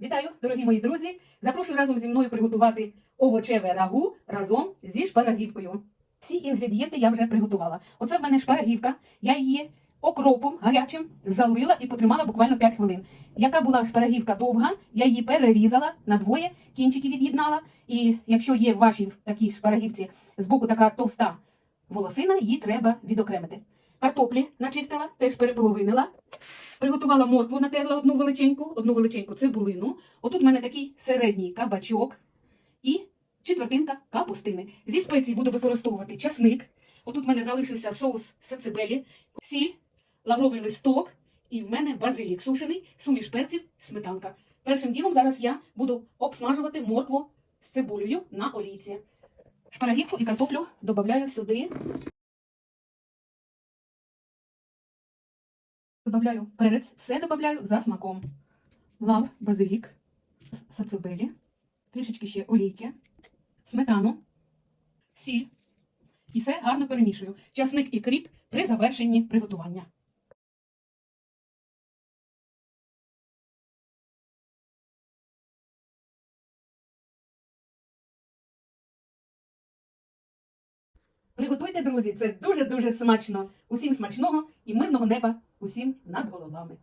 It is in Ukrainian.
Вітаю, дорогі мої друзі! Запрошую разом зі мною приготувати овочеве рагу разом зі шпарагівкою. Всі інгредієнти я вже приготувала. Оце в мене шпарагівка. Я її окропом гарячим залила і потримала буквально 5 хвилин. Яка була шпарагівка довга, я її перерізала на двоє, кінчики від'єднала. І якщо є в вашій такій шпарагівці з боку така товста волосина, її треба відокремити. Картоплі начистила, теж переполовинила. Приготувала моркву, натерла одну величеньку, одну величеньку цибулину. Отут в мене такий середній кабачок і четвертинка капустини. Зі спецій буду використовувати часник. Отут в мене залишився соус сацибелі, сіль, лавровий листок і в мене базилік сушений, суміш перців, сметанка. Першим ділом зараз я буду обсмажувати моркву з цибулею на олійці. Шпарагівку і картоплю додаю сюди. Добавляю перець, все добавляю за смаком. Лав, базилік, сацебелі, трішечки ще олійки, сметану, сіль. І все гарно перемішую. Часник і кріп при завершенні приготування. Приготуйте, друзі, це дуже-дуже смачно. Усім смачного і мирного неба усім над головами.